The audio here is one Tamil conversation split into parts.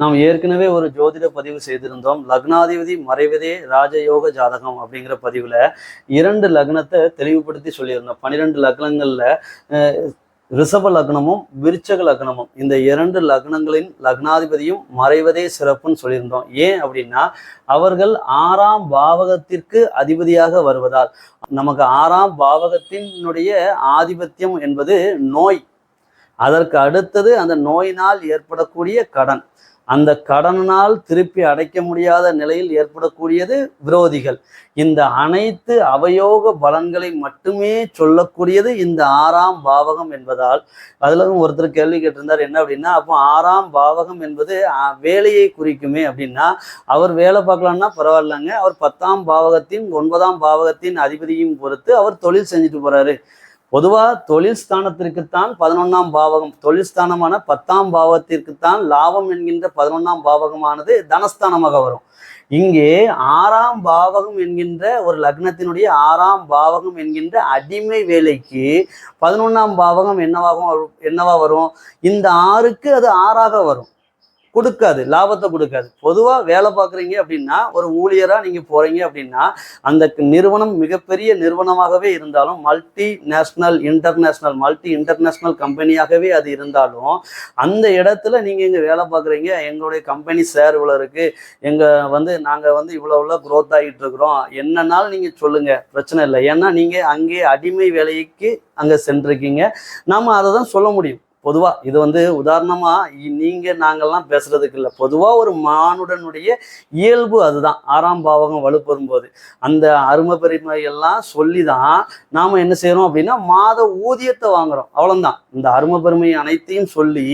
நாம் ஏற்கனவே ஒரு ஜோதிட பதிவு செய்திருந்தோம். லக்னாதிபதி மறைவதே ராஜயோக ஜாதகம் அப்படிங்கிற பதிவுல இரண்டு லக்னத்தை தெளிவுபடுத்தி சொல்லியிருந்தோம். பன்னிரெண்டு லக்னங்கள்ல அஹ், ரிஷப லக்னமும் விருச்சக லக்னமும். இந்த இரண்டு லக்னங்களின் லக்னாதிபதியும் மறைவதே சிறப்புன்னு சொல்லியிருந்தோம். ஏன் அப்படின்னா அவர்கள் ஆறாம் பாவகத்திற்கு அதிபதியாக வருவதால். நமக்கு ஆறாம் பாவகத்தினுடைய ஆதிபத்தியம் என்பது நோய். அதற்கு அடுத்தது அந்த நோயினால் ஏற்படக்கூடிய கடன். அந்த கடனால் திருப்பி அடைக்க முடியாத நிலையில் ஏற்படக்கூடியது விரோதிகள். இந்த அனைத்து அவயோக பலன்களை மட்டுமே சொல்லக்கூடியது இந்த ஆறாம் பாவகம் என்பதால் அதுல ஒருத்தர் கேள்வி கேட்டிருந்தார் என்ன அப்படின்னா அப்போ ஆறாம் பாவகம் என்பது அஹ், வேலையை குறிக்குமே அப்படின்னா அவர் வேலை பார்க்கலாம்னா பரவாயில்லைங்க அவர் பத்தாம் பாவகத்தின் ஒன்பதாம் பாவகத்தின் அதிபதியும் பொறுத்து அவர் தொழில் செஞ்சுட்டு போறாரு. பொதுவாக தொழில் ஸ்தானத்திற்குத்தான் பதினொன்றாம் பாவகம் தொழில் ஸ்தானமான பத்தாம் பாவத்திற்குத்தான் லாபம் என்கின்ற பதினொன்றாம் பாவகமானது தனஸ்தானமாக வரும். இங்கே ஆறாம் பாவகம் என்கின்ற ஒரு லக்னத்தினுடைய ஆறாம் பாவகம் என்கின்ற அடிமை வேலைக்கு பதினொன்றாம் பாவகம் என்னவாகும் வரும்- என்னவா வரும்? இந்த ஆறுக்கு அது ஆறாக வரும். கொடுக்காது லாபத்தை கொடுக்காது. பொதுவாக வேலை பார்க்குறீங்க அப்படின்னா ஒரு ஊழியராக நீங்கள் போகிறீங்க அப்படின்னா அந்த நிறுவனம் மிகப்பெரிய நிறுவனமாகவே இருந்தாலும் multi national international multi international கம்பெனியாகவே அது இருந்தாலும் அந்த இடத்துல நீங்கள் இங்கே வேலை பார்க்குறீங்க? எங்களுடைய கம்பெனி ஷேர் இவ்வளோ இருக்குது எங்கள் வந்து நாங்கள் வந்து இவ்வளோ இவ்வளோ க்ரோத் ஆகிட்டு இருக்கிறோம். என்னன்னாலும் நீங்கள் சொல்லுங்கள் பிரச்சனை இல்லை. ஏன்னா நீங்கள் அங்கே அடிமை வேலைக்கு அங்கே சென்றிருக்கீங்க. நம்ம அதை தான் சொல்ல முடியும். பொதுவா இது வந்து உதாரணமா நீங்கள் நீங்க பேசுகிறதுக்கு பேசுறதுக்கு இல்லை. பொதுவா ஒரு மானுடனுடைய இயல்பு அதுதான். ஆறாம் பாவகம் வலுப்பெறும் போது அந்த அருமை பெருமை எல்லாம் சொல்லி தான் நாம என்ன செய்யறோம் அப்படின்னா மாத ஊதியத்தை வாங்குறோம். அவ்வளவுதான். இந்த அருமை பெருமை அனைத்தையும் சொல்லி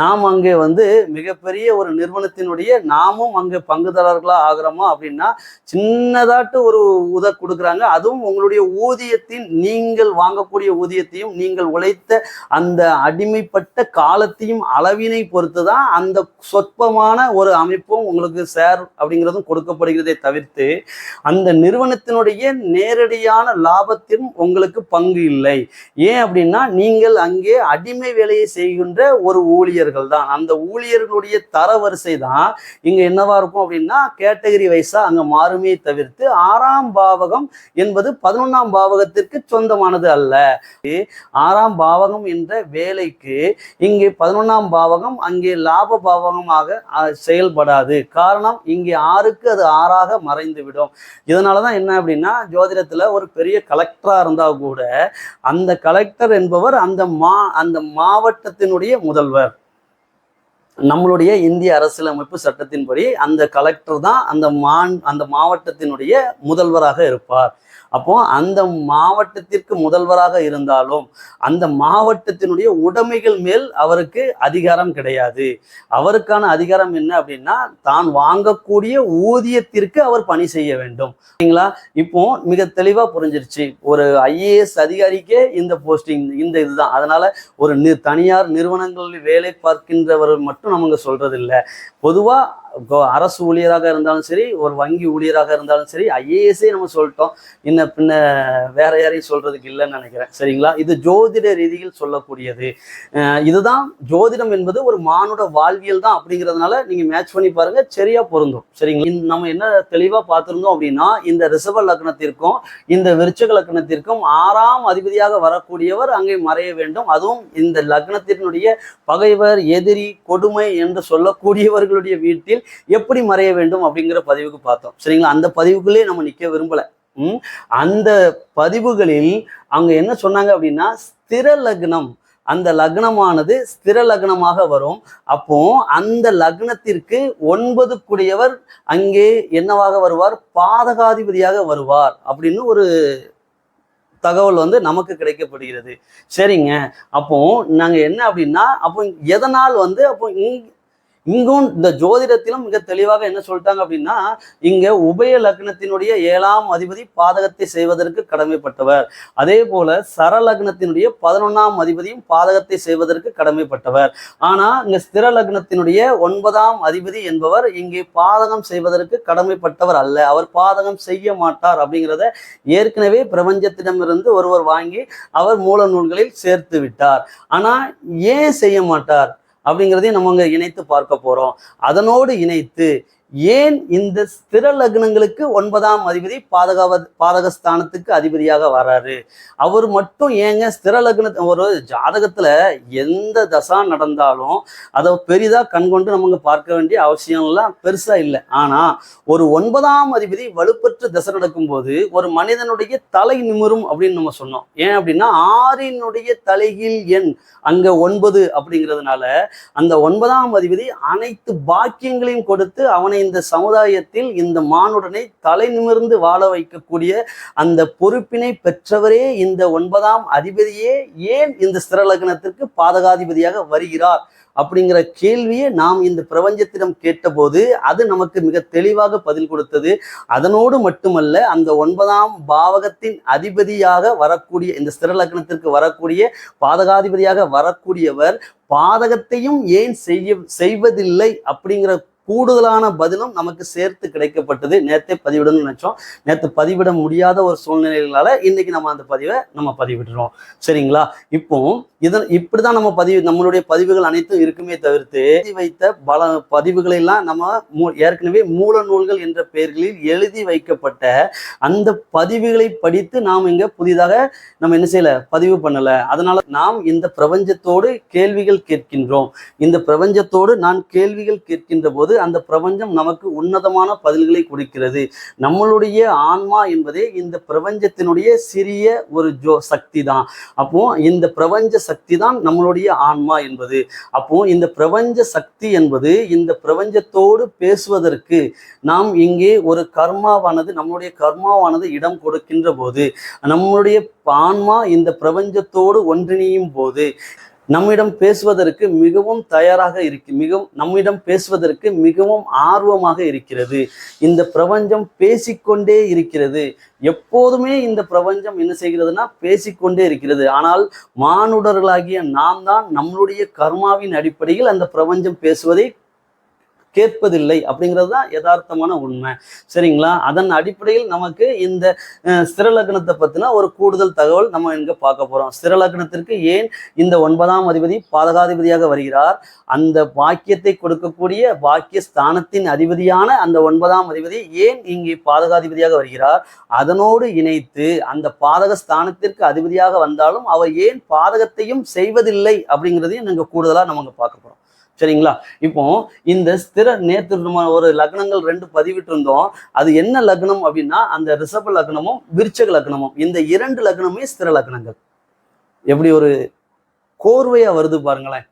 நாம் அங்கே வந்து மிகப்பெரிய ஒரு நிறுவனத்தினுடைய நாமும் அங்கே பங்குதாரர்களா ஆகிறோமா அப்படின்னா சின்னதாட்டு ஒரு உத கொடுக்குறாங்க. அதுவும் உங்களுடைய ஊதியத்தின் நீங்கள் வாங்கக்கூடிய ஊதியத்தையும் நீங்கள் உழைத்த அந்த அடிமை அடிமைப்பட்ட காலத்தையும் அளவினை பொறுத்து தான் அந்த சொற்பமான ஒரு அமைப்பும் உங்களுக்கு சேர் அப்படிங்கிறதும் கொடுக்கப்படுகிறதை தவிர்த்து அந்த நிறுவனத்தினுடைய நேரடியான லாபத்திலும் உங்களுக்கு பங்கு இல்லை. ஏன் அப்படின்னா நீங்கள் அங்கே அடிமை வேலையை செய்கின்ற ஒரு ஊழியர்கள் தான். அந்த ஊழியர்களுடைய தரவரிசை தான் இங்கே என்னவா இருக்கும் அப்படின்னா கேட்டகரி வைஸாக அங்கே மாறுமே தவிர்த்து ஆறாம் பாவகம் என்பது பதினொன்றாம் பாவகத்திற்கு சொந்தமானது அல்ல. ஆறாம் பாவகம் என்ற வேலைக்கு இங்கே பதினொன்றாம் பாவகம் அங்கே லாப பாவகமாக செயல்படாது. காரணம் இங்கே ஆறுக்கு அது ஆறாக மறைந்துவிடும். இதனால தான் என்ன அப்படின்னா ஜோதிடத்தில் ஒரு பெரிய கலெக்டராக இருந்தால் கூட அந்த கலெக்டர் என்பவர் அந்த மா அந்த மாவட்டத்தினுடைய முதல்வர். நம்மளுடைய இந்திய அரசியலமைப்பு சட்டத்தின்படி அந்த கலெக்டர் தான் அந்த மான் அந்த மாவட்டத்தினுடைய முதல்வராக இருப்பார். அப்போ அந்த மாவட்டத்திற்கு முதல்வராக இருந்தாலும் அந்த மாவட்டத்தினுடைய உடைமைகள் மேல் அவருக்கு அதிகாரம் கிடையாது. அவருக்கான அதிகாரம் என்ன அப்படின்னா தான் வாங்கக்கூடிய ஊதியத்திற்கு அவர் பணி செய்ய வேண்டும். சரிங்களா? இப்போ மிக தெளிவா புரிஞ்சிருச்சு. ஒரு ஐஏஎஸ் அதிகாரிக்கே இந்த போஸ்டிங் இந்த இதுதான். அதனால ஒரு நி- தனியார் நிறுவனங்களில் வேலை பார்க்கின்றவர் மட்டும் நமக்கு சொல்றது இல்லை பொதுவா அரசு ஊழியராக இருந்தாலும் சரி ஒரு வங்கி ஊழியராக இருந்தாலும் சரி ஐஏஎஸ்ஸே நம்ம சொல்லிட்டோம். இன்ன பின்ன வேற யாரையும் சொல்றதுக்கு இல்லைன்னு நினைக்கிறேன். சரிங்களா? இது ஜோதிட ரீதியில் சொல்லக்கூடியது. இதுதான் ஜோதிடம் என்பது ஒரு மானுட வாழ்வியல் தான் அப்படிங்கிறதுனால நீங்க மேட்ச் பண்ணி பாருங்க சரியா பொருந்தும். சரிங்களா? நம்ம என்ன தெளிவா பார்த்துருந்தோம் அப்படின்னா இந்த ரிசர்வ லக்னத்திற்கும் இந்த விருச்சக லக்னத்திற்கும் ஆறாம் அதிபதியாக வரக்கூடியவர் அங்கே மறைய வேண்டும். அதுவும் இந்த லக்னத்தினுடைய பகைவர் எதிரி கொடுமை என்று சொல்லக்கூடியவர்களுடைய வீட்டில் எப்படி மறைய வேண்டும் அப்படிங்கிற பதிவுக்கு பார்த்தோம். சரிங்களா? அந்த பதிவுக்குள்ளே நம்ம நிக்க விரும்பல. உம் அந்த பதிவுகளில் அவங்க என்ன சொன்னாங்க அப்படின்னா ஸ்திர லக்னம். அந்த லக்னமானது ஸ்திர லக்னமாக வரும். அப்போ அந்த லக்னத்திற்கு ஒன்பது கூடியவர் அங்கே என்னவாக வருவார்? பாதகாதிபதியாக வருவார் அப்படின்னு ஒரு தகவல் வந்து நமக்கு கிடைக்கப்படுகிறது. சரிங்க. அப்போ நாங்க என்ன அப்படின்னா அப்போ எதனால் வந்து அப்போ இங்கும் இந்த ஜோதிடத்திலும் மிக தெளிவாக என்ன சொல்லிட்டாங்க அப்படின்னா இங்க உபய லக்னத்தினுடைய ஏழாம் அதிபதி பாதகத்தை செய்வதற்கு கடமைப்பட்டவர். அதே போல சர லக்னத்தினுடைய பதினொன்னாம் அதிபதியும் பாதகத்தை செய்வதற்கு கடமைப்பட்டவர். ஆனா இங்க ஸ்திர லக்னத்தினுடைய ஒன்பதாம் அதிபதி என்பவர் இங்கே பாதகம் செய்வதற்கு கடமைப்பட்டவர் அல்ல. அவர் பாதகம் செய்ய மாட்டார் அப்படிங்கிறத ஏற்கனவே பிரபஞ்சத்திடமிருந்து ஒருவர் வாங்கி அவர் மூல நூல்களில் சேர்த்து விட்டார். ஆனா ஏன் செய்ய மாட்டார்? அப்படிங்கிறதையும் நம்ம அங்க இணைத்து பார்க்க போறோம். அதனோடு இணைத்து ஏன் இந்த ஸ்திர லக்னங்களுக்கு ஒன்பதாம் அதிபதி பாதகாவ பாதகஸ்தானத்துக்கு அதிபதியாக வராரு? அவர் மட்டும் ஏங்க ஸ்திர லக்ன ஒரு ஜாதகத்துல எந்த தசா நடந்தாலும் அதை பெரிதா கண்கொண்டு நமக்கு பார்க்க வேண்டிய அவசியம்லாம் பெருசா இல்லை. ஆனா ஒரு ஒன்பதாம் அதிபதி வலுப்பற்று தசை நடக்கும்போது ஒரு மனிதனுடைய தலை நிமிரும் அப்படின்னு நம்ம சொன்னோம். ஏன் அப்படின்னா ஆறினுடைய தலைகீழ் எண் அங்க ஒன்பது அப்படிங்கிறதுனால அந்த ஒன்பதாம் அதிபதி அனைத்து பாக்கியங்களையும் கொடுத்து அவனை இந்த சமுதாயத்தில் இந்த மானுடனை தலை நிமிர்ந்து வாழ வைக்கக்கூடிய அந்த பொறுப்பினை பெற்றவரே இந்த ஒன்பதாம் அதிபதியே ஏன் இந்த ஸ்திரலக்னத்திற்கு பாதகாதிபதியாக வருகிறார் அப்படிங்கிற கேள்வியை நாம் இந்த பிரபஞ்சத்திடம் கேட்டபோது அது நமக்கு மிக தெளிவாக பதில் கொடுத்தது. அதனோடு மட்டுமல்ல அந்த ஒன்பதாம் பாவகத்தின் அதிபதியாக வரக்கூடிய இந்த ஸ்திரலக்னத்திற்கு வரக்கூடிய பாதகாதிபதியாக வரக்கூடியவர் பாதகத்தையும் ஏன் செய்ய செய்வதில்லை அப்படிங்கிற கூடுதலான பதிலும் நமக்கு சேர்த்து கிடைக்கப்பட்டது. நேற்றே பதிவிடணும்னு நினைச்சோம். நேற்று பதிவிட முடியாத ஒரு சூழ்நிலைகளால இன்னைக்கு நம்ம அந்த பதிவை நம்ம பதிவிடுறோம். சரிங்களா? இப்போ இதன் இப்படிதான் நம்ம பதிவு நம்மளுடைய பதிவுகள் அனைத்தும் இருக்குமே தவிர்த்து எழுதி வைத்த பல பதிவுகளை எல்லாம் நம்ம மூ ஏற்கனவே மூல நூல்கள் என்ற பெயர்களில் எழுதி வைக்கப்பட்ட அந்த பதிவுகளை படித்து நாம் இங்க புதிதாக நம்ம என்ன செய்யல? பதிவு பண்ணல. அதனால நாம் இந்த பிரபஞ்சத்தோடு கேள்விகள் கேட்கின்றோம். இந்த பிரபஞ்சத்தோடு நான் கேள்விகள் கேட்கின்ற போது அந்த பிரபஞ்சம் நமக்கு உன்னதமான பதில்களை கொடுக்கிறது. நம்மளுடைய ஆன்மா என்பதே இந்த பிரபஞ்சத்தினுடைய சிறிய ஒரு ஜோ சக்தி தான் அப்போ இந்த பிரபஞ்ச சக்தி தான் நம்மளுடைய ஆன்மா என்பது. அப்போ இந்த பிரபஞ்ச சக்தி என்பது இந்த பிரபஞ்சத்தோடு பேசுவதற்கு நாம் இங்கே ஒரு கர்மாவானது நம்மளுடைய கர்மாவானது இடம் கொடுக்கின்ற போது நம்மளுடைய ஆன்மா இந்த பிரபஞ்சத்தோடு ஒன்றிணையும் போது நம்மிடம் பேசுவதற்கு மிகவும் தயாராக இருக்கு மிகவும் நம்மிடம் பேசுவதற்கு மிகவும் ஆர்வமாக இருக்கிறது. இந்த பிரபஞ்சம் பேசிக்கொண்டே இருக்கிறது. எப்போதுமே இந்த பிரபஞ்சம் என்ன செய்கிறதுனா பேசிக்கொண்டே இருக்கிறது. ஆனால் மானுடர்களாகிய நாம் தான் நம்மளுடைய கர்மாவின் அடிப்படையில் அந்த பிரபஞ்சம் பேசுவதை கேட்பதில்லை அப்படிங்கிறது தான் யதார்த்தமான உண்மை. சரிங்களா? அதன் அடிப்படையில் நமக்கு இந்த ஸ்திரலக்னத்தை பற்றின ஒரு கூடுதல் தகவல் நம்ம இங்கே பார்க்க போகிறோம் ஸ்திரலக்னத்திற்கு ஏன் இந்த ஒன்பதாம் அதிபதி பாதகாதிபதியாக வருகிறார்? அந்த பாக்கியத்தை கொடுக்கக்கூடிய பாக்கிய ஸ்தானத்தின் அதிபதியான அந்த ஒன்பதாம் அதிபதி ஏன் இங்கே பாதகாதிபதியாக வருகிறார்? அதனோடு இணைத்து அந்த பாதக ஸ்தானத்திற்கு அதிபதியாக வந்தாலும் அவர் ஏன் பாதகத்தையும் செய்வதில்லை அப்படிங்கிறதையும் நீங்கள் கூடுதலாக நம்ம பார்க்க போகிறோம் சரிங்களா? இப்போ இந்த ஸ்திர நேற்று ஒரு லக்னங்கள் ரெண்டு பதிவிட்டு இருந்தோம் அது என்ன லக்னம் அப்படின்னா அந்த ரிஷப லக்னமும் விருச்சக லக்னமும். இந்த இரண்டு லக்னமே ஸ்திர லக்னங்கள். எப்படி ஒரு கோர்வையா வருது பாருங்களேன்.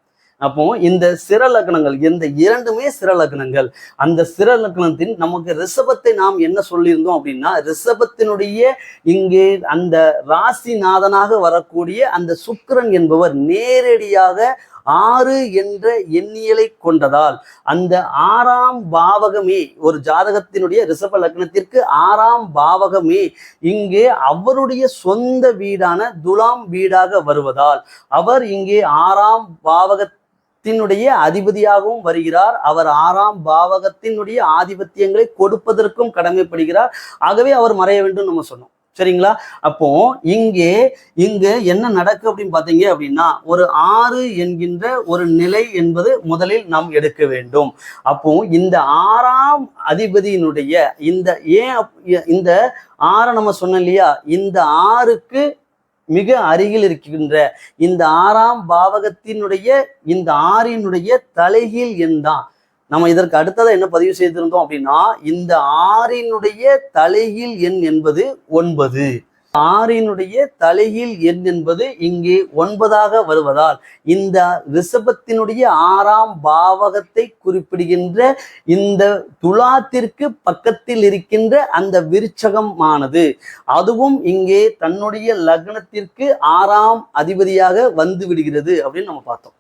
அப்போ இந்த சிற லக்னங்கள் இந்த இரண்டுமே சிற லக்னங்கள். அந்த சிற லக்னத்தின் நமக்கு ரிஷபத்தை நாம் என்ன சொல்லியிருந்தோம் அப்படின்னா ரிஷபத்தினுடைய இங்கே அந்த ராசிநாதனாக வரக்கூடிய அந்த சுக்கிரன் என்பவர் நேரடியாக ஆறு என்ற எண்ணியலை கொண்டதால் அந்த ஆறாம் பாவகமே ஒரு ஜாதகத்தினுடைய ரிஷப லக்னத்திற்கு ஆறாம் பாவகமே இங்கே அவருடைய சொந்த வீடான துலாம் வீடாக வருவதால் அவர் இங்கே ஆறாம் பாவகத்தினுடைய அதிபதியாகவும் வருகிறார். அவர் ஆறாம் பாவகத்தினுடைய ஆதிபத்தியங்களை கொடுப்பதற்கும் கடமைப்படுகிறார். ஆகவே அவர் மறைய வேண்டும் நம்ம சொன்னோம். சரிங்களா? அப்போ இங்கே இங்க என்ன நடக்கு அப்படின்னு பாத்தீங்க அப்படின்னா ஒரு ஆறு என்கின்ற ஒரு நிலை என்பது முதலில் நாம் எடுக்க வேண்டும். அப்போ இந்த ஆறாம் அதிபதியினுடைய இந்த ஏன் இந்த ஆறை நம்ம சொன்னோம் இல்லையா? இந்த ஆறுக்கு மிக அருகில் இருக்கின்ற இந்த ஆறாம் பாவகத்தினுடைய இந்த ஆறினுடைய தலைகீழ் எண்தான் நம்ம இதற்கு அடுத்ததாக என்ன பதிவு செய்திருந்தோம் அப்படின்னா இந்த ஆறினுடைய தலைகீழ் எண் என்பது ஒன்பது. ஆறினுடைய தலைகீழ் எண் என்பது இங்கே ஒன்பதாக வருவதால் இந்த ரிஷபத்தினுடைய ஆறாம் பாவகத்தை குறிப்பிடுகின்ற இந்த துலாத்திற்கு பக்கத்தில் இருக்கின்ற அந்த விருச்சகமானது. அதுவும் இங்கே தன்னுடைய லக்னத்திற்கு ஆறாம் அதிபதியாக வந்து விடுகிறது அப்படின்னு நம்ம பார்த்தோம்.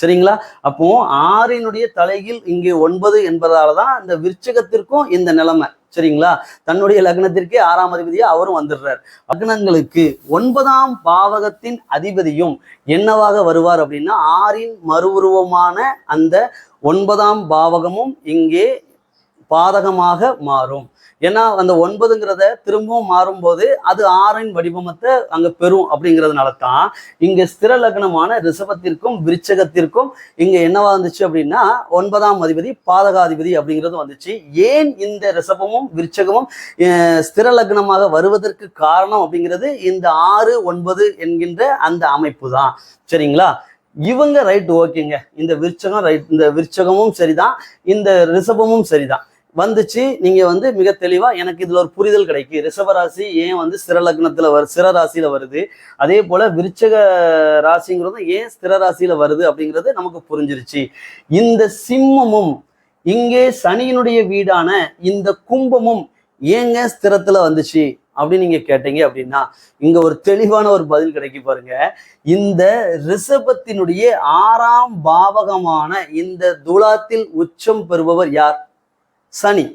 சரிங்களா? அப்போ ஆறினுடைய தலையில் இங்கே ஒன்பது என்பதால தான் இந்த விருச்சகத்திற்கும் இந்த நிலைமை சரிங்களா? தன்னுடைய லக்னத்திற்கே ஆறாம் அதிபதியா அவரும் வந்துடுறார். லக்னங்களுக்கு ஒன்பதாம் பாவகத்தின் அதிபதியும் என்னவாக வருவார் அப்படின்னா ஆறின் மறுவுருவமான அந்த ஒன்பதாம் பாவகமும் இங்கே பாதகமாக மாறும். ஏன்னா அந்த ஒன்பதுங்கிறத திரும்பவும் மாறும்போது அது ஆறின் வடிவமத்தை அங்க பெறும் அப்படிங்கிறதுனால தான் இங்க ஸ்திர லக்னமான ரிஷபத்திற்கும் விருச்சகத்திற்கும் இங்க என்னவா இருந்துச்சு அப்படின்னா ஒன்பதாம் அதிபதி பாதகாதிபதி அப்படிங்கிறது வந்துச்சு. ஏன் இந்த ரிஷபமும் விருச்சகமும் ஸ்திர லக்னமாக வருவதற்கு காரணம் அப்படிங்கிறது இந்த ஆறு ஒன்பது என்கின்ற அந்த அமைப்பு தான் சரிங்களா? இவங்க ரைட் ஓகேங்க. இந்த விருச்சகம் ரைட் இந்த விருச்சகமும் சரிதான். இந்த ரிஷபமும் சரிதான். வந்துச்சு. நீங்க வந்து மிக தெளிவா எனக்கு இதுல ஒரு புரிதல் கிடைக்கும் ரிஷபராசி ஏன் வந்து ஸ்திர லக்னத்துல வரு ஸ்திர ராசியில வருது? அதே போல விருச்சக ராசிங்கிறதும் ஏன் ஸ்திர ராசியில வருது அப்படிங்கிறது நமக்கு புரிஞ்சிருச்சு. இந்த சிம்மமும் இங்கே சனியினுடைய வீடான இந்த கும்பமும் ஏங்க ஸ்திரத்துல வந்துச்சு அப்படின்னு நீங்க கேட்டீங்க அப்படின்னா இங்க ஒரு தெளிவான ஒரு பதில் கிடைக்கும் பாருங்க. இந்த ரிஷபத்தினுடைய ஆறாம் பாவகமான இந்த துலாத்தில் உச்சம் பெறுபவர் யார்? சனி.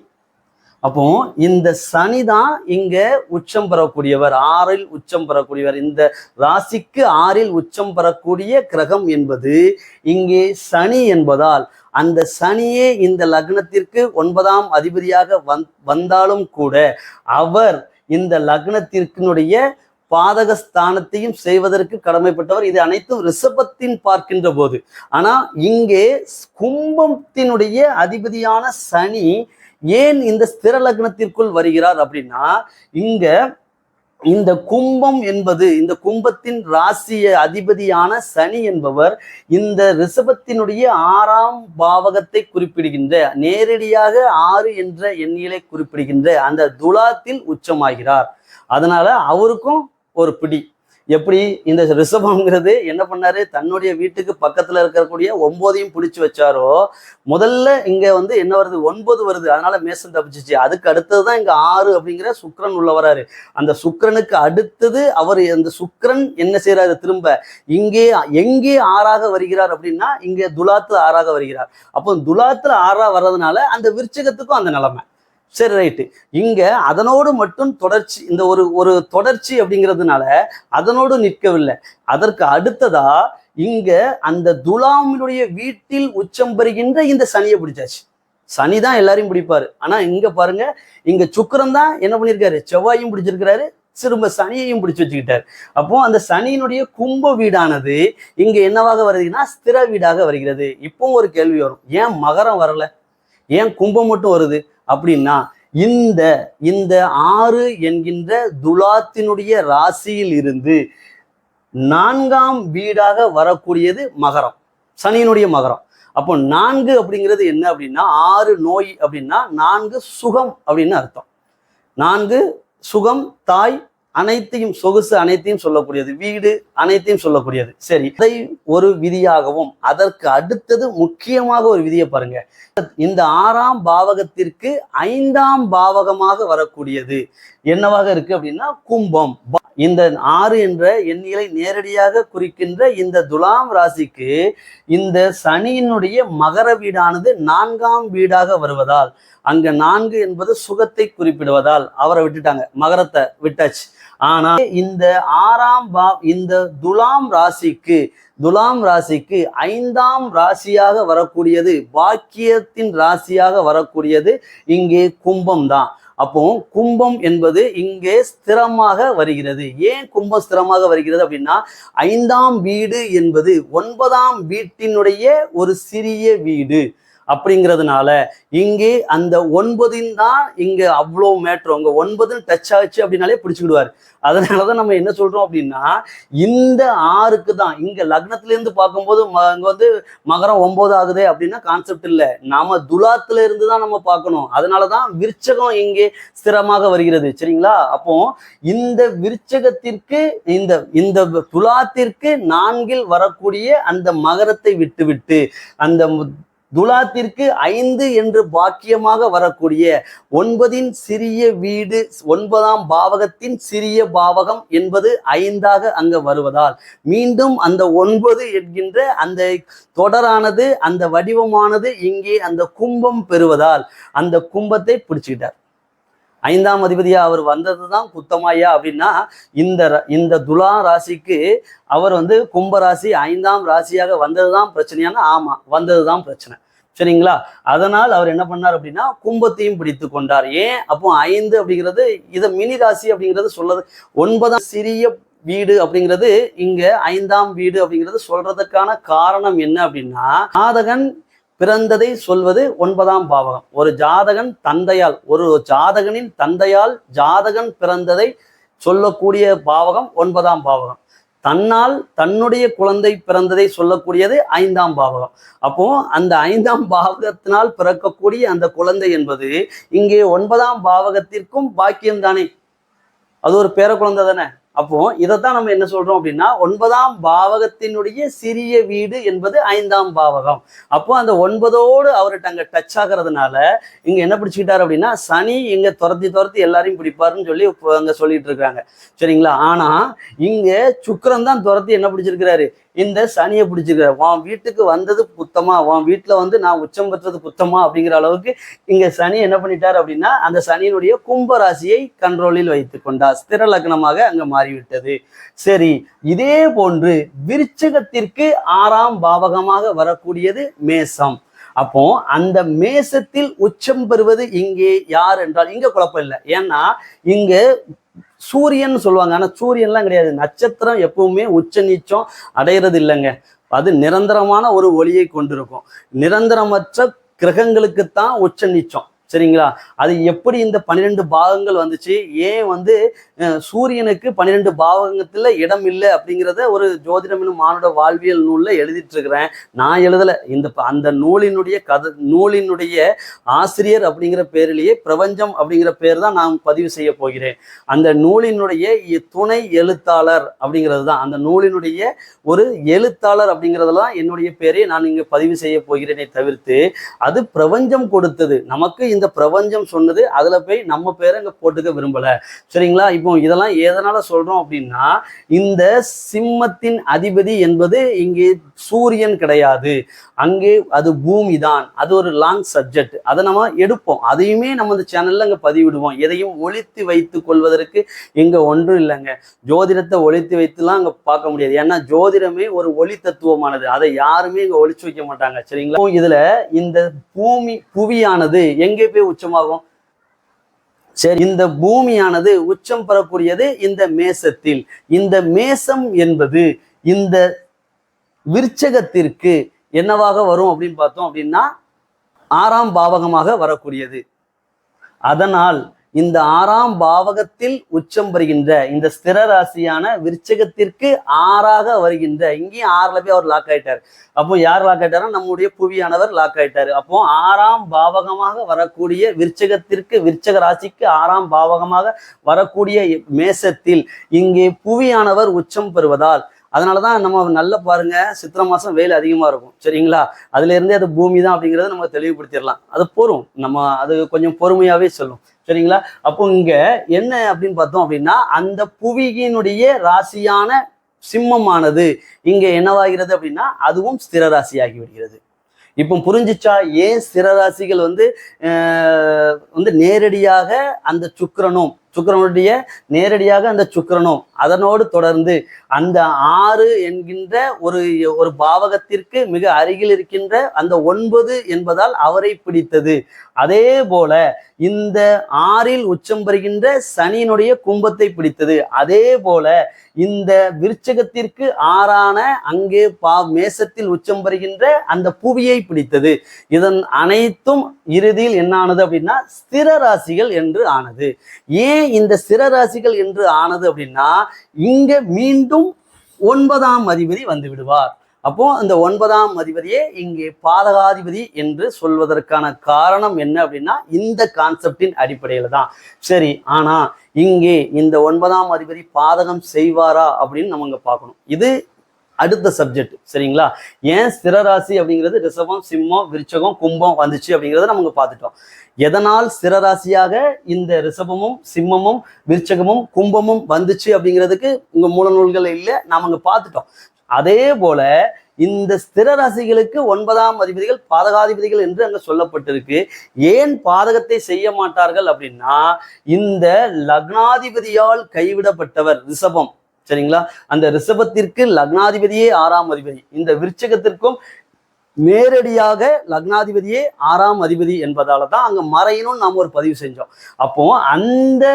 அப்போ இந்த சனி தான் இங்க உச்சம் பெறக்கூடியவர் ஆறில் உச்சம் பெறக்கூடியவர். இந்த ராசிக்கு ஆறில் உச்சம் பெறக்கூடிய கிரகம் என்பது இங்கே சனி என்பதால் அந்த சனியே இந்த லக்னத்திற்கு ஒன்பதாம் அதிபதியாக வந் வந்தாலும் கூட அவர் இந்த லக்னத்திற்கினுடைய பாதக ஸ்தானத்தையும் செய்வதற்கு கடமைப்பட்டவர் இது அனைத்தும் ரிஷபத்தின் பார்க்கின்ற போது. ஆனா இங்கே கும்பத்தினுடைய அதிபதியான சனி ஏன் இந்த ஸ்திர லக்னத்திற்குள் வருகிறார் அப்படின்னா இங்க இந்த கும்பம் என்பது இந்த கும்பத்தின் ராசிய அதிபதியான சனி என்பவர் இந்த ரிஷபத்தினுடைய ஆறாம் பாவகத்தை குறிப்பிடுகின்ற நேரடியாக ஆறு என்ற எண்ணிலை குறிப்பிடுகின்ற அந்த துலாத்தில் உச்சமாகிறார். அதனால அவருக்கும் ஒரு பிடி. எப்படி? இந்த ரிஷபம்ங்கிறது என்ன பண்ணாரு? தன்னுடைய வீட்டுக்கு பக்கத்துல இருக்கக்கூடிய ஒன்பதையும் பிடிச்சு வச்சாரோ முதல்ல இங்க வந்து என்ன வருது? ஒன்பது வருது. அதனால மேசம் தப்பிச்சிச்சு. அதுக்கு அடுத்ததுதான் இங்க ஆறு அப்படிங்கிற சுக்கரன் உள்ள வராரு. அந்த சுக்கரனுக்கு அடுத்தது அவர் அந்த சுக்கரன் என்ன செய்யறாரு திரும்ப இங்கே எங்கே ஆறாக வருகிறார் அப்படின்னா இங்கே துலாத்துல ஆறாக வருகிறார். அப்போ துலாத்துல ஆறா வர்றதுனால அந்த விருச்சகத்துக்கும் அந்த நிலைமை. சரி ரைட்டு. இங்கே அதனோடு மட்டும் தொடர்ச்சி இந்த ஒரு ஒரு தொடர்ச்சி அப்படிங்கிறதுனால அதனோடு நிற்கவில்லை. அதற்கு அடுத்ததா இங்க அந்த துலாமினுடைய வீட்டில் உச்சம் பெறுகின்ற இந்த சனியை பிடிச்சாச்சு. சனி தான் எல்லாரையும் பிடிப்பாரு. ஆனா இங்க பாருங்க இங்க சுக்கரன் தான் என்ன பண்ணியிருக்காரு? செவ்வாயும் பிடிச்சிருக்கிறாரு திரும்ப சனியையும் பிடிச்சு வச்சுக்கிட்டார். அப்போ அந்த சனியினுடைய கும்ப வீடானது இங்க என்னவாக வருதுன்னா ஸ்திர வீடாக வருகிறது. இப்போ ஒரு கேள்வி வரும். ஏன் மகரம் வரல? ஏன் கும்பம் மட்டும் வருது? அப்படின்னா இந்த இந்த ஆறு என்கின்ற துலாத்தினுடைய ராசியில் இருந்து நான்காம் வீடாக வரக்கூடியது மகரம். சனியினுடைய மகரம். அப்போ நான்கு அப்படிங்கிறது என்ன அப்படின்னா ஆறு நோய் அப்படின்னா நான்கு சுகம் அப்படின்னு அர்த்தம். நான்கு சுகம் தாய் அனைத்தையும் சொகுசு அனைத்தையும் சொல்லக்கூடியது வீடு அனைத்தையும் சொல்லக்கூடியது. சரி அதை ஒரு விதியாகவும் அதற்கு அடுத்தது முக்கியமாக ஒரு விதியை பாருங்க. இந்த ஆறாம் பாவகத்திற்கு ஐந்தாம் பாவகமாக வரக்கூடியது. என்னவாக இருக்கு அப்படின்னா கும்பம். இந்த ஆறு என்ற எண்ணிலை நேரடியாக குறிக்கின்ற இந்த துலாம் ராசிக்கு இந்த சனியினுடைய மகர வீடானது நான்காம் வீடாக வருவதால் அங்க நான்கு என்பது சுகத்தை குறிப்பிடுவதால் அவரை விட்டுட்டாங்க. மகரத்தை விட்டாச்சு. ஆனா இந்த ஆறாம் பா இந்த துலாம் ராசிக்கு துலாம் ராசிக்கு ஐந்தாம் ராசியாக வரக்கூடியது பாக்கியத்தின் ராசியாக வரக்கூடியது இங்கே கும்பம் தான். அப்போ கும்பம் என்பது இங்கே ஸ்திரமாக வருகிறது. ஏன் கும்பம் ஸ்திரமாக வருகிறது அப்படின்னா ஐந்தாம் வீடு என்பது ஒன்பதாம் வீட்டினுடைய ஒரு சிறிய வீடு. அப்படிங்கிறதுனால இங்கே அந்த ஒன்பதின் தான் இங்க அவ்வளோ மேட்ரு அங்கே ஒன்பதுன்னு டச் ஆச்சு அப்படின்னாலே பிடிச்சிக்கிடுவார். அதனாலதான் நம்ம என்ன சொல்றோம் அப்படின்னா இந்த ஆறுக்கு தான் இங்க லக்னத்துல இருந்து பார்க்கும்போது ம- வந்து மகரம் ஒன்பது ஆகுது அப்படின்னா கான்செப்ட் இல்லை. நாம துலாத்துல இருந்து தான் நம்ம பார்க்கணும். அதனாலதான் விருச்சகம் இங்கே ஸ்திரமாக வருகிறது. சரிங்களா? அப்போ இந்த விருச்சகத்திற்கு இந்த இந்த துலாத்திற்கு நான்கில் வரக்கூடிய அந்த மகரத்தை விட்டுவிட்டு அந்த துலாத்திற்கு ஐந்து என்று பாக்கியமாக வரக்கூடிய ஒன்பதின் சிறிய வீடு ஒன்பதாம் பாவகத்தின் சிறிய பாவகம் என்பது ஐந்தாக அங்க வருவதால் மீண்டும் அந்த ஒன்பது என்கின்ற அந்த தொடரானது அந்த வடிவமானது இங்கே அந்த கும்பம் பெறுவதால் அந்த கும்பத்தை பிடிச்சுக்கிட்டார். ஐந்தாம் அதிபதியா அவர் வந்தது தான் குத்தமாயா அப்படின்னா இந்த இந்த துலா ராசிக்கு அவர் வந்து கும்ப ராசி ஐந்தாம் ராசியாக வந்தது தான் பிரச்சனையான? ஆமா வந்தது தான் பிரச்சனை. சரிங்களா? அதனால் அவர் என்ன பண்ணார் அப்படின்னா கும்பத்தையும் பிடித்து கொண்டார். ஏன்? அப்போ ஐந்து அப்படிங்கிறது இதை மினி ராசி அப்படிங்கிறது சொல்லது ஒன்பதாம் சிறிய வீடு அப்படிங்கிறது இங்க ஐந்தாம் வீடு அப்படிங்கிறது சொல்றதுக்கான காரணம் என்ன அப்படின்னா ஜாதகன் பிறந்ததை சொல்வது ஒன்பதாம் பாவகம். ஒரு ஜாதகன் தந்தையால் ஒரு ஜாதகனின் தந்தையால் ஜாதகன் பிறந்ததை சொல்லக்கூடிய பாவகம் ஒன்பதாம் பாவகம். தன்னால் தன்னுடைய குழந்தை பிறந்ததை சொல்லக்கூடியது ஐந்தாம் பாவகம். அப்போ அந்த ஐந்தாம் பாவகத்தினால் பிறக்கக்கூடிய அந்த குழந்தை என்பது இங்கே ஒன்பதாம் பாவகத்திற்கும் பாக்கியம் தானே அது ஒரு பேர குழந்தை தானே அப்போ இதைத்தான் நம்ம என்ன சொல்றோம் அப்படின்னா ஒன்பதாம் பாவகத்தினுடைய சிறிய வீடு என்பது ஐந்தாம் பாவகம். அப்போ அந்த ஒன்பதோடு அவர்கிட்ட அங்க டச் ஆகிறதுனால இங்க என்ன பிடிச்சிக்கிட்டாரு அப்படின்னா சனி இங்க துரத்தி துரத்தி எல்லாரையும் பிடிப்பாருன்னு சொல்லி அங்க சொல்லிட்டு இருக்காங்க. சரிங்களா? ஆனா இங்க சுக்கிரன் தான் துரத்தி என்ன பிடிச்சிருக்கிறாரு? இந்த சனியை பிடிச்சிருக்கிறாரு உன் வீட்டுக்கு வந்தது புத்தமா? உன் வீட்டுல வந்து நான் உச்சம் பெற்றது புத்தமா? அப்படிங்கிற அளவுக்கு இங்க சனி என்ன பண்ணிட்டார் அப்படின்னா அந்த சனியினுடைய கும்ப ராசியை கண்ட்ரோலில் வைத்து கொண்டார். ஸ்திர லக்னமாக அங்க மாறிவிட்டது. சரி இதே போன்று விருச்சகத்திற்கு ஆறாம் பாவகமாக வரக்கூடியது மேசம். அப்போ அந்த மேசத்தில் உச்சம் பெறுவது இங்கே யார் என்றால் இங்க குழப்பம் இல்லை. ஏன்னா இங்க சூரியன் சொல்லுவாங்க. ஆனால் சூரியன்லாம் கிடையாது. நட்சத்திரம் எப்பவுமே உச்ச நீச்சம் அடையிறது இல்லைங்க அது நிரந்தரமான ஒரு ஒளியை கொண்டிருக்கும். நிரந்தரமற்ற கிரகங்களுக்குத்தான் உச்ச நீச்சம். சரிங்களா? அது எப்படி இந்த பன்னிரெண்டு பாகங்கள் வந்துச்சு? ஏன் வந்து சூரியனுக்கு பன்னிரெண்டு பாவகத்துல இடம் இல்லை அப்படிங்கிறத ஒரு ஜோதிடம் என்னும் மானுட வாழ்வியல் நூலில் எழுதிட்டு இருக்கிறேன் நான் எழுதல. இந்த அந்த நூலினுடைய கதை நூலினுடைய ஆசிரியர் அப்படிங்கிற பேரிலேயே பிரபஞ்சம் அப்படிங்கிற பேர் தான் நான் பதிவு செய்ய போகிறேன். அந்த நூலினுடைய துணை எழுத்தாளர் அப்படிங்கிறது தான். அந்த நூலினுடைய ஒரு எழுத்தாளர் அப்படிங்கிறதுல தான் என்னுடைய பேரை நான் இங்க பதிவு செய்ய போகிறேனே தவிர்த்து அது பிரபஞ்சம் கொடுத்தது. நமக்கு இந்த பிரபஞ்சம் சொன்னது அதுல போய் நம்ம பேரை அங்க போட்டுக்க விரும்பல. சரிங்களா? இப்போ இதெல்லாம் எதனால சொல்றோம் அப்படின்னா இந்த சிம்மத்தின் அதிபதி என்பது இங்கே சூரியன் கிடையாது. அங்கே அது பூமி தான் அது ஒரு லாங் சப்ஜெக்ட் அதை நம்ம எடுப்போம். அதையுமே நம்ம இந்த சேனல்ல அங்க பதிவிடுவோம். எதையும் ஒழித்து வைத்துக் கொள்வதற்கு இங்க ஒன்றும் இல்லைங்க. ஜோதிடத்தை ஒழித்து வைத்துலாம் அங்க பார்க்க முடியாது. ஏன்னா ஜோதிடமே ஒரு ஒளி தத்துவமானது. அதை யாருமே இங்க ஒழிச்சு வைக்க மாட்டாங்க. சரிங்களா? இதுல இந்த பூமி புவியானது எங்கே பிஜேபி உச்சமாகும். சரி இந்த பூமியானது உச்சம் பெறக்கூடியது இந்த மேசத்தில். இந்த மேசம் என்பது இந்த விருச்சகத்திற்கு என்னவாக வரும் அப்படின்னு பார்த்தோம் அப்படின்னா ஆறாம் பாவகமாக வரக்கூடியது. அதனால் இந்த ஆறாம் பாவகத்தில் உச்சம் பெறுகின்ற இந்த ஸ்திர ராசியான விருச்சகத்திற்கு ஆறாக வருகின்ற இங்கேயும் ஆறுல போய் அவர் லாக் ஆயிட்டார். அப்போ யார் லாக் ஆயிட்டாரா நம்முடைய புவியானவர் லாக் ஆயிட்டாரு. அப்போ ஆறாம் பாவகமாக வரக்கூடிய விருச்சகத்திற்கு விருச்சக ராசிக்கு ஆறாம் பாவகமாக வரக்கூடிய மேசத்தில் இங்கே புவியானவர் உச்சம் பெறுவதால் அதனாலதான் நம்ம நல்லா பாருங்க சித்திரை மாசம் வெயில் அதிகமா இருக்கும். சரிங்களா? அதுல இருந்தே அது பூமி தான் அப்படிங்கறத நம்ம தெளிவுபடுத்திடலாம். அது போரும் நம்ம அது கொஞ்சம் பொறுமையாவே சொல்லும். சரிங்களா? அப்போ இங்க என்ன அப்படின்னு பார்த்தோம் அப்படின்னா அந்த புவியினுடைய ராசியான சிம்மமானது இங்க என்னவாகிறது அப்படின்னா அதுவும் ஸ்திர ராசியாகி விடுகிறது இப்போ புரிஞ்சிச்சா? ஏன் ஸ்திர ராசிகள் வந்து வந்து நேரடியாக அந்த சுக்கரனும் சுக்கரனுடைய நேரடியாக அந்த சுக்கிரனும் அதனோடு தொடர்ந்து அந்த ஆறு என்கின்ற ஒரு ஒரு பாவகத்திற்கு மிக அருகில் இருக்கின்ற அந்த ஒன்பது என்பதால் அவரை பிடித்தது. அதே போல இந்த ஆறில் உச்சம் பெறுகின்ற சனியினுடைய கும்பத்தை பிடித்தது. அதே போல இந்த விருச்சகத்திற்கு ஆறான அங்கே பா மேசத்தில் உச்சம் பெறுகின்ற அந்த புவியை பிடித்தது. இதன் அனைத்தும் இறுதியில் என்னானது அப்படின்னா ஸ்திர ராசிகள் என்று ஆனது. ஏன் இந்த சிறராசிகள் ராசிகள் என்று ஆனது அப்படின்னா இங்க மீண்டும் ஒன்பதாம் அதிபதி வந்து விடுவார். அப்போ அந்த ஒன்பதாம் அதிபதியே இங்கே பாதகாதிபதி என்று சொல்வதற்கான காரணம் என்ன அப்படின்னா இந்த கான்செப்டின் அடிப்படையில தான். சரி ஆனா இங்கே இந்த ஒன்பதாம் அதிபதி பாதகம் செய்வாரா அப்படின்னு நம்ம பார்க்கணும். இது அடுத்த சப்ஜெக்ட் சரிங்களா? ஏன் ஸ்திர அப்படிங்கிறது ரிஷபம் சிம்மம் விருச்சகம் கும்பம் வந்துச்சு அப்படிங்கிறத நம்ம பார்த்துட்டோம். எதனால் ஸ்திர இந்த ரிஷபமும் சிம்மமும் விருச்சகமும் கும்பமும் வந்துச்சு அப்படிங்கிறதுக்கு உங்க மூல நூல்கள் இல்லை நாம அங்க பார்த்துட்டோம். அதே போல இந்த ஸ்திர ராசிகளுக்கு ஒன்பதாம் அதிபதிகள் பாதகாதிபதிகள் என்று அங்க சொல்லப்பட்டிருக்கு. ஏன் பாதகத்தை செய்ய மாட்டார்கள் அப்படின்னா இந்த லக்னாதிபதியால் கைவிடப்பட்டவர் ரிஷபம். சரிங்களா? அந்த ரிஷபத்திற்கு லக்னாதிபதியே ஆறாம் அதிபதி. இந்த விருச்சகத்திற்கும் நேரடியாக லக்னாதிபதியே ஆறாம் அதிபதி என்பதால தான் அங்க மறையணும் நாம் ஒரு பதிவு செஞ்சோம். அப்போ அந்த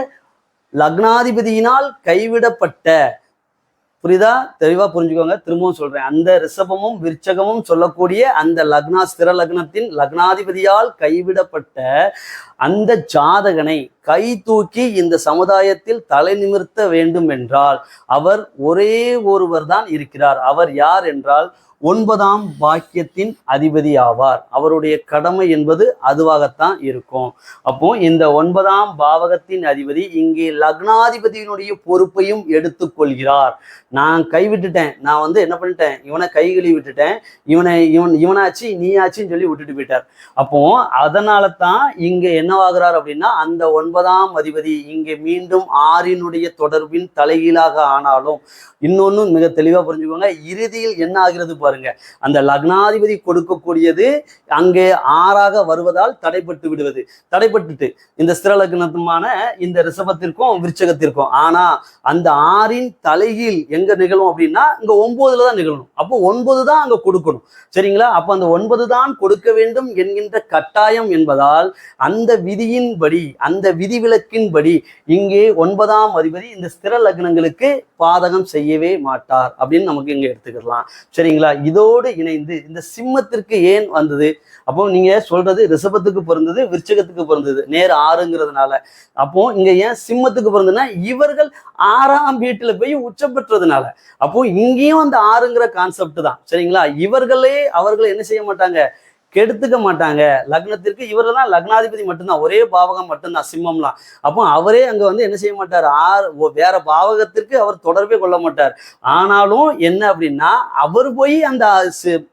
லக்னாதிபதியினால் கைவிடப்பட்ட புரியுதா? தெளிவா புரிஞ்சுக்கோங்க. திரும்பவும் சொல்றேன். அந்த ரிஷபமும் விருச்சகமும் சொல்லக்கூடிய அந்த லக்னா ஸ்திர லக்னத்தின் லக்னாதிபதியால் கைவிடப்பட்ட அந்த ஜாதகனை கை தூக்கி இந்த சமுதாயத்தில் தலை நிமிர்த்த வேண்டும் என்றால் அவர் ஒரே ஒருவர் தான் இருக்கிறார். அவர் யார் என்றால் ஒன்பதாம் பாக்கியத்தின் அதிபதி ஆவார். அவருடைய கடமை என்பது அதுவாகத்தான் இருக்கும். அப்போ இந்த ஒன்பதாம் பாவகத்தின் அதிபதி இங்கே லக்னாதிபதியினுடைய பொறுப்பையும் எடுத்துக்கொள்கிறார். நான் கைவிட்டுட்டேன் நான் வந்து என்ன பண்ணிட்டேன்? இவனை கைகளி விட்டுட்டேன். இவனை இவன் இவனாச்சு நீயாச்சின்னு சொல்லி விட்டுட்டு போயிட்டார். அப்போ அதனால தான் இங்க என்னவாகிறார் அப்படின்னா அந்த ஒன் ஒன்பதாம் அதிபதி. இங்கே மீண்டும் ஆறினுடைய தொடர்பின் தலைகீழாக ஆனாலும் இன்னொன்னு மிக தெளிவா புரிஞ்சுக்கோங்க. இறுதியில் என்ன ஆகிறது பாருங்க. அந்த லக்னாதிபதி கொடுக்கக்கூடியது அங்கே ஆறாக வருவதால் தடைப்பட்டு விடுவது. தடைப்பட்டுட்டு இந்த ஸ்திர லக்னத்துமான இந்த ரிஷபத்திற்கும் விருச்சகத்திற்கும். ஆனா அந்த ஆறின் தலைகீழ் எங்க நிகழும் அப்படின்னா இங்க ஒன்பதுல தான் நிகழணும் அப்போ ஒன்பது தான் அங்க கொடுக்கணும். சரிங்களா? அப்ப அந்த ஒன்பது தான் கொடுக்க வேண்டும் என்கின்ற கட்டாயம் என்பதால் அந்த விதியின்படி அந்த விதிவிலக்கின்படி இங்கே ஒன்பதாம் அதிபதி இந்த ஸ்திர லக்னங்களுக்கு பாதகம் செய்யவே மாட்டார் அப்படின்னு நமக்கு இங்கே எடுத்துக்கலாம். சரிங்களா? இதோடு இணைந்து இந்த சிம்மத்திற்கு ஏன் வந்தது? அப்போ நீங்க சொல்றது ரிஷபத்துக்கு பிறந்தது விருச்சகத்துக்கு பிறந்தது நேர் ஆறுங்கிறதுனால. அப்போ இங்க ஏன் சிம்மத்துக்கு பிறந்ததுன்னா இவர்கள் ஆறாம் வீட்டுல போய் உச்சம் பெற்றதுனால. அப்போ இங்கேயும் அந்த ஆறுங்கிற கான்செப்ட் தான். சரிங்களா? இவர்களே அவர்களை என்ன செய்ய மாட்டாங்க? கெடுத்துக்க மாட்டாங்க. லக்னத்திற்கு இவரெல்லாம் லக்னாதிபதி மட்டும்தான். ஒரே பாவகம் மட்டும்தான் சிம்மம்லாம். அப்போ அவரே அங்க வந்து என்ன செய்ய மாட்டார்? ஆறு வேற பாவகத்திற்கு அவர் தொடர்பே கொள்ள மாட்டார். ஆனாலும் என்ன அப்படின்னா அவர் போய் அந்த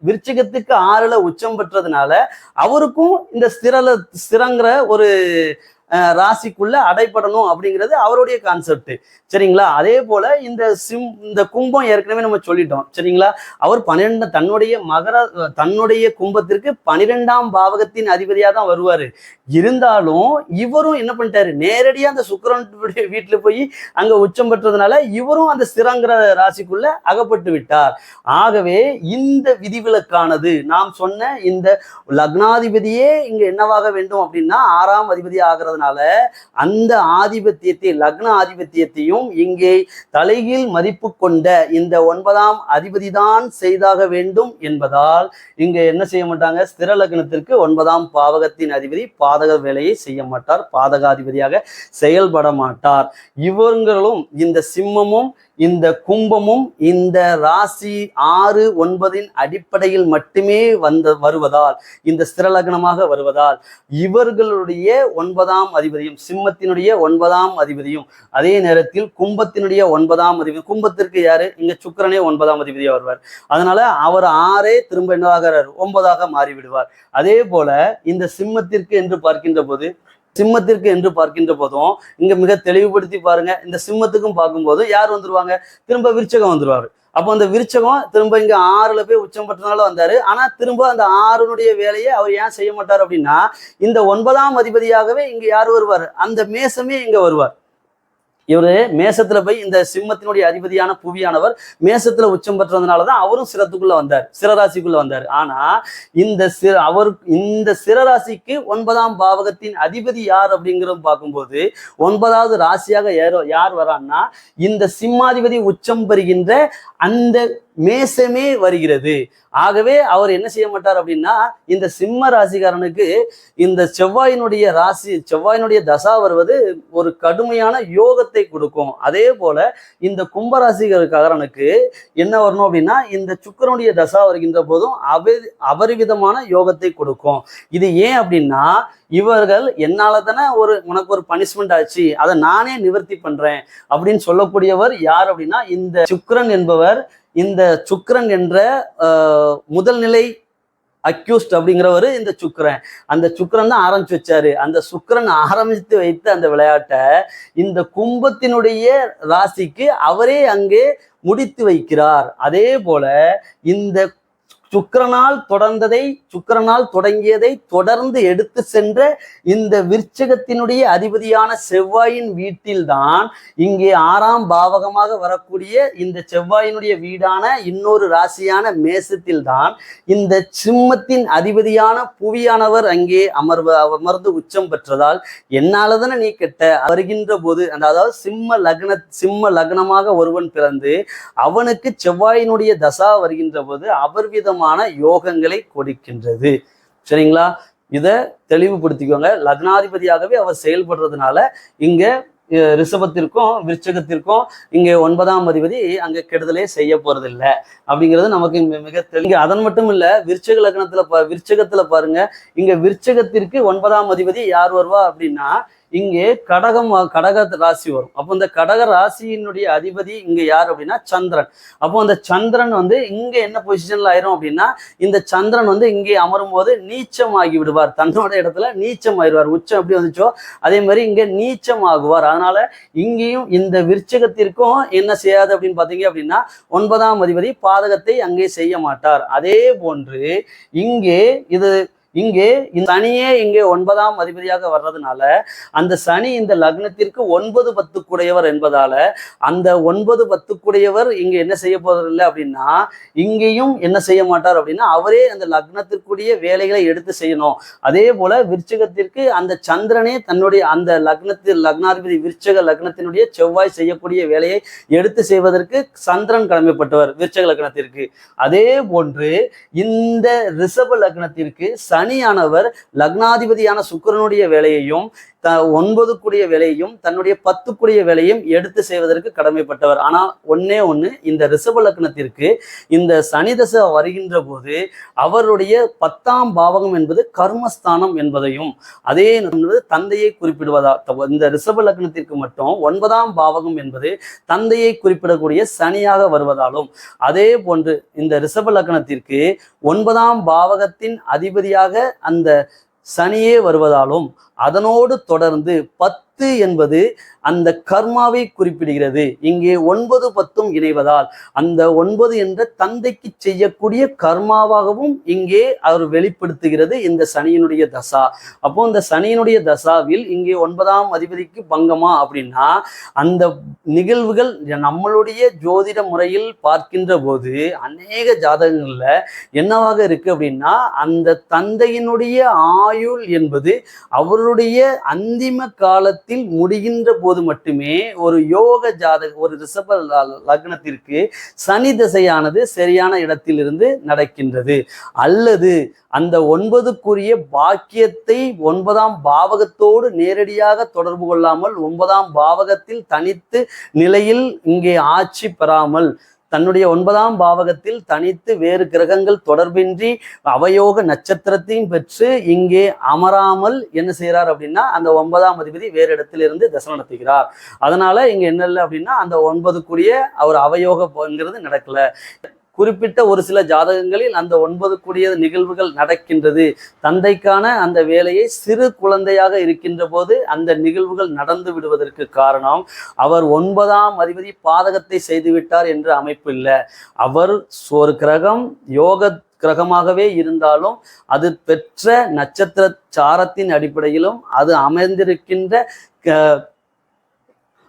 விருச்சிகத்துக்கு ஆறுல உச்சம் பெற்றதுனால அவருக்கும் இந்த ஸ்திரல ஸ்திரங்கிற ஒரு ராசிக்குள்ள அடைப்படணும் அப்படிங்கிறது அவருடைய கான்செப்ட் சரிங்களா? அதே போல இந்த சிம் இந்த கும்பம் ஏற்கனவே நம்ம சொல்லிட்டோம். சரிங்களா? அவர் பன்னிரெண்டு தன்னுடைய மகர தன்னுடைய கும்பத்திற்கு பனிரெண்டாம் பாவகத்தின் அதிபதியா தான் வருவாரு. இருந்தாலும் இவரும் என்ன பண்ணிட்டாரு? நேரடியா அந்த சுக்கரனுடைய வீட்டுல போய் அங்க உச்சம் பெற்றதுனால இவரும் அந்த ஸ்திரங்கிற ராசிக்குள்ள அகப்பட்டு விட்டார். ஆகவே இந்த விதிவிலக்கானது நாம் சொன்ன இந்த லக்னாதிபதியே இங்க என்னவாக வேண்டும் அப்படின்னா ஆறாம் அதிபதி ஆகிறதுனால அந்த ஆதிபத்தியத்தை லக்ன ஆதிபத்தியத்தையும் இங்கே தலைகீழ் மதிப்பு கொண்ட இந்த ஒன்பதாம் அதிபதி தான் செய்தாக வேண்டும் என்பதால் இங்க என்ன செய்ய மாட்டாங்க? ஸ்திர லக்னத்திற்கு ஒன்பதாம் பாவகத்தின் அதிபதி பாதக வேலையை செய்ய மாட்டார். பாதகாதிபதியாக செயல்பட மாட்டார். இவங்களும் இந்த சிம்மமும் இந்த கும்பமும் இந்த ராசி ஆறு ஒன்பதின் அடிப்படையில் மட்டுமே வந்த வருவதால் இந்த ஸ்திரலக்னமாக வருவதால் இவர்களுடைய ஒன்பதாம் அதிபதியும் சிம்மத்தினுடைய ஒன்பதாம் அதிபதியும் அதே நேரத்தில் கும்பத்தினுடைய ஒன்பதாம் அதிபதி கும்பத்திற்கு யாரு? இங்க சுக்கிரனே ஒன்பதாம் அதிபதியா வருவார். அதனால அவர் ஆறே திரும்ப என்னவாகிறார் ஒன்பதாக மாறிவிடுவார். அதே போல இந்த சிம்மத்திற்கு என்று பார்க்கின்ற போது சிம்மத்திற்கு என்று பார்க்கின்ற போதும் இங்க மிக தெளிவுபடுத்தி பாருங்க. இந்த சிம்மத்துக்கும் பார்க்கும்போது யார் வந்துருவாங்க? திரும்ப விருச்சகம் வந்துருவாரு. அப்போ அந்த விருச்சகம் திரும்ப இங்க ஆறுல போய் உச்சம் பெற்றனால வந்தாரு. ஆனா திரும்ப அந்த ஆறுனுடைய வேலையை அவர் ஏன் செய்ய மாட்டார் அப்படின்னா இந்த ஒன்பதாம் அதிபதியாகவே இங்க யார் வருவார்? அந்த மேசமே இங்க வருவார். இவரு மேசத்துல போய் இந்த சிம்மத்தினுடைய அதிபதியான புவியானவர் மேசத்துல உச்சம் பெற்றதுனாலதான் அவரும் சிரத்துக்குள்ள வந்தார் சிரராசிக்குள்ள வந்தார். ஆனா இந்த சிற அவர் இந்த சிரராசிக்கு ஒன்பதாம் பாவகத்தின் அதிபதி யார் அப்படிங்கிறத பார்க்கும்போது ஒன்பதாவது ராசியாக யாரோ யார் வரான்னா இந்த சிம்மாதிபதி உச்சம் பெறுகின்ற அந்த மேசமே வருகிறது. ஆகவே அவர் என்ன செய்ய மாட்டார் அப்படின்னா இந்த சிம்ம ராசிக்காரனுக்கு இந்த செவ்வாயினுடைய ராசி செவ்வாயினுடைய தசா வருவது ஒரு கடுமையான யோகத்தை கொடுக்கும். அதே போல இந்த கும்பராசிக்காரனுக்கு என்ன வரணும் அப்படின்னா இந்த சுக்கிரனுடைய தசா வருகின்ற போதும் அபரி அபரிவிதமான யோகத்தை கொடுக்கும். இது ஏன் அப்படின்னா இவர்கள் என்னால தானே ஒரு உனக்கு ஒரு பனிஷ்மெண்ட் ஆச்சு அதை நானே நிவர்த்தி பண்றேன் அப்படின்னு சொல்லக்கூடியவர் யார் அப்படின்னா இந்த சுக்கிரன் என்பவர் இந்த சுக்கரன் என்ற முதல்நிலை முதல் நிலை அக்யூஸ்ட் அப்படிங்கிறவர் இந்த சுக்கிரன். அந்த சுக்கரன் தான் ஆரம்பிச்சு வச்சாரு. அந்த சுக்கிரன் ஆரம்பித்து வைத்த அந்த விளையாட்டை இந்த கும்பத்தினுடைய ராசிக்கு அவரே அங்கே முடித்து வைக்கிறார். அதே போல இந்த சுக்கிரனால் தொடர்ந்ததை சுக்கிரனால் தொடங்கியதை தொடர்ந்து எடுத்து சென்ற இந்த விருச்சகத்தினுடைய அதிபதியான செவ்வாயின் வீட்டில்தான் இங்கே ஆறாம் பாவகமாக வரக்கூடிய இந்த செவ்வாயினுடைய வீடான இன்னொரு ராசியான மேசத்தில்தான் இந்த சிம்மத்தின் அதிபதியான புவியானவர் அங்கே அமர்வு அமர்ந்து உச்சம் பெற்றதால் என்னாலதானே நீ கெட்ட? வருகின்ற போது அந்த அதாவது சிம்ம லக்ன சிம்ம லக்னமாக ஒருவன் பிறந்து அவனுக்கு செவ்வாயினுடைய தசா வருகின்ற போது விதமான யோகங்களை கொடுக்கின்றது. சரிங்களா? இதை தெளிவுபடுத்திக்கோங்க. லக்னாதிபதியாகவே அவர் செயல்படுறதுனால இங்க ரிஷபத்திற்கும் விருச்சகத்திற்கும் இங்கே ஒன்பதாம் அதிபதி அங்க கெடுதலே செய்ய போறதில்ல. அப்படிங்கிறது நமக்கு இங்க மிக தெளிங்க அதன் மட்டும் இல்ல விருச்சக லக்னத்துல பா விருச்சகத்துல பாருங்க. இங்க விருச்சகத்திற்கு ஒன்பதாம் அதிபதி யார் வருவா அப்படின்னா இங்கே கடகம் கடக ராசி வரும். அப்போ இந்த கடக ராசியினுடைய அதிபதி இங்க யார் அப்படின்னா சந்திரன். அப்போ அந்த சந்திரன் வந்து இங்க என்ன பொசிஷன்ல ஆயிரும் அப்படின்னா இந்த சந்திரன் வந்து இங்கே அமரும் போது நீச்சம் ஆகி விடுவார். தன்னோட இடத்துல நீச்சம் ஆயிடுவார் உச்சம் எப்படி வந்துச்சோ அதே மாதிரி இங்க நீச்சம் ஆகுவார் அதனால இங்கேயும் இந்த விருச்சகத்திற்கும் என்ன செய்யாது அப்படின்னு பாத்தீங்க அப்படின்னா ஒன்பதாம் அதிபதி பாதகத்தை அங்கே செய்ய மாட்டார். அதே போன்று இங்கே இது இங்கே இந்த சனியே இங்கே ஒன்பதாம் அதிபதியாக வர்றதுனால அந்த சனி இந்த லக்னத்திற்கு ஒன்பது பத்துக்குடையவர் என்பதால அந்த ஒன்பது பத்துக்குடையவர் இங்க என்ன செய்ய போறதில்லை அப்படின்னா இங்கேயும் என்ன செய்ய மாட்டார் அப்படின்னா அவரே அந்த லக்னத்திற்குரிய வேலைகளை எடுத்து செய்யணும். அதே போல விருச்சகத்திற்கு அந்த சந்திரனே தன்னுடைய அந்த லக்னத்தில் லக்னாதிபதி விருச்சக லக்னத்தினுடைய செவ்வாய் செய்யக்கூடிய வேலையை எடுத்து செய்வதற்கு சந்திரன் கடமைப்பட்டவர் விருச்சக லக்னத்திற்கு. அதே போன்று இந்த ரிஷப லக்னத்திற்கு சனியானவர் லக்னாதிபதியான சுக்கிரனுடைய வேலையையும் த ஒன்பதுக்குரிய வேலையையும் தன்னுடைய பத்துக்குரிய வேலையும் எடுத்து செய்வதற்கு கடமைப்பட்டவர். ஆனா ஒண்ணே ஒண்ணு இந்த ரிஷப லக்னத்திற்கு இந்த சனி தசை வருகின்ற போது அவருடைய பத்தாம் பாவகம் என்பது கர்மஸ்தானம் என்பதையும் அதே என்பது தந்தையை குறிப்பிடுவதா இந்த ரிஷப லக்னத்திற்கு மட்டும் ஒன்பதாம் பாவகம் என்பது தந்தையை குறிப்பிடக்கூடிய சனியாக வருவதாலும் அதே போன்று இந்த ரிஷப லக்னத்திற்கு ஒன்பதாம் பாவகத்தின் அதிபதியாக அந்த சனியே வருவதாலும் அதனோடு தொடர்ந்து பத்து பத்து என்பது அந்த கர்மாவை குறிப்பிடுகிறது. இங்கே ஒன்பது பத்தும் இணைவதால் அந்த ஒன்பது என்ற தந்தைக்கு செய்யக்கூடிய கர்மாவாகவும் இங்கே அவர் வெளிப்படுத்துகிறது இந்த சனியினுடைய தசா. அப்போ இந்த சனியினுடைய தசாவில் இங்கே ஒன்பதாம் அதிபதிக்கு பங்கமா அப்படின்னா அந்த நிகழ்வுகள் நம்மளுடைய ஜோதிட முறையில் பார்க்கின்ற போது அநேக ஜாதகங்கள்ல என்னவாக இருக்கு அப்படின்னா அந்த தந்தையினுடைய ஆயுள் என்பது அவருடைய அந்திம காலத்தில் முடிகின்ற போது மட்டுமே ஒரு யோக ஜாதக ஒரு ரிஷப லக்னத்திற்கு சனி திசையானது சரியான இடத்திலிருந்து நடக்கின்றது. அல்லது அந்த ஒன்பதுக்குரிய பாக்கியத்தை ஒன்பதாம் பாவகத்தோடு நேரடியாக தொடர்பு கொள்ளாமல் ஒன்பதாம் பாவகத்தில் தனித்து நிலையில் இங்கே ஆட்சி பெறாமல் தன்னுடைய ஒன்பதாம் பாவகத்தில் தனித்து வேறு கிரகங்கள் தொடர்பின்றி அவயோக நட்சத்திரத்தையும் பெற்று இங்கே அமராமல் என்ன செய்கிறார் அப்படின்னா அந்த ஒன்பதாம் அதிபதி வேறு இடத்திலிருந்து தசை நடத்துகிறார். அதனால இங்க என்ன இல்லை அப்படின்னா அந்த ஒன்பதுக்குரிய அவர் அவயோகங்கிறது நடக்கல. குறிப்பிட்ட ஒரு சில ஜாதகங்களில் அந்த ஒன்பது கூடிய நிகழ்வுகள் நடக்கின்றது. தந்தைக்கான அந்த வேலையை சிறு குழந்தையாக இருக்கின்ற போது அந்த நிகழ்வுகள் நடந்து விடுவதற்கு காரணம் அவர் ஒன்பதாம் அதிபதி பாதகத்தை செய்துவிட்டார் என்ற அமைப்பு இல்லை. அவர் ஒரு கிரகம் யோக கிரகமாகவே இருந்தாலும் அது பெற்ற நட்சத்திர சாரத்தின் அடிப்படையிலும் அது அமைந்திருக்கின்ற க-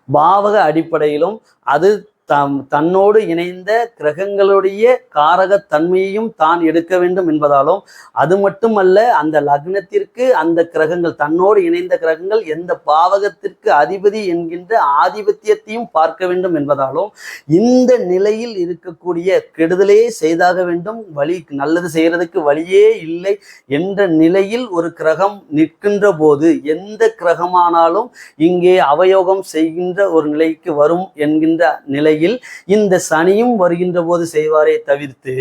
பாவக அடிப்படையிலும் அது தம் தன்னோடு இணைந்த கிரகங்களுடைய காரகத்தன்மையையும் தான் எடுக்க வேண்டும் என்பதாலும் அது மட்டுமல்ல அந்த லக்னத்திற்கு அந்த கிரகங்கள் தன்னோடு இணைந்த கிரகங்கள் எந்த பாவகத்திற்கு அதிபதி என்கின்ற ஆதிபத்தியத்தையும் பார்க்க வேண்டும் என்பதாலும் இந்த நிலையில் இருக்கக்கூடிய கெடுதலே செய்தாக வேண்டும். வழி நல்லது செய்யறதுக்கு வழியே இல்லை என்ற நிலையில் ஒரு கிரகம் நிற்கின்ற போது எந்த கிரகமானாலும் இங்கே அவயோகம் செய்கின்ற ஒரு நிலைக்கு வரும் என்கின்ற நிலை நிலையில் இந்த சனியும் வருகின்ற போது செய்வாரே தவிர்த்து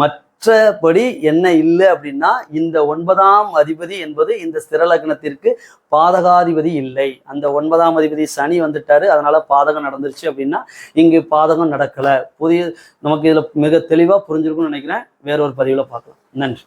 மற்றபடி என்ன இல்லை அப்படின்னா இந்த ஒன்பதாம் அதிபதி என்பது இந்த ஸ்திர லக்னத்திற்கு பாதகாதிபதி இல்லை. அந்த ஒன்பதாம் அதிபதி சனி வந்துட்டாரு அதனால பாதகம் நடந்துருச்சு அப்படின்னா இங்கு பாதகம் நடக்கல. புதிய நமக்கு இதுல மிக தெளிவா புரிஞ்சிருக்கும்னு நினைக்கிறேன். வேறொரு பதிவுல பார்க்கலாம். நன்றி.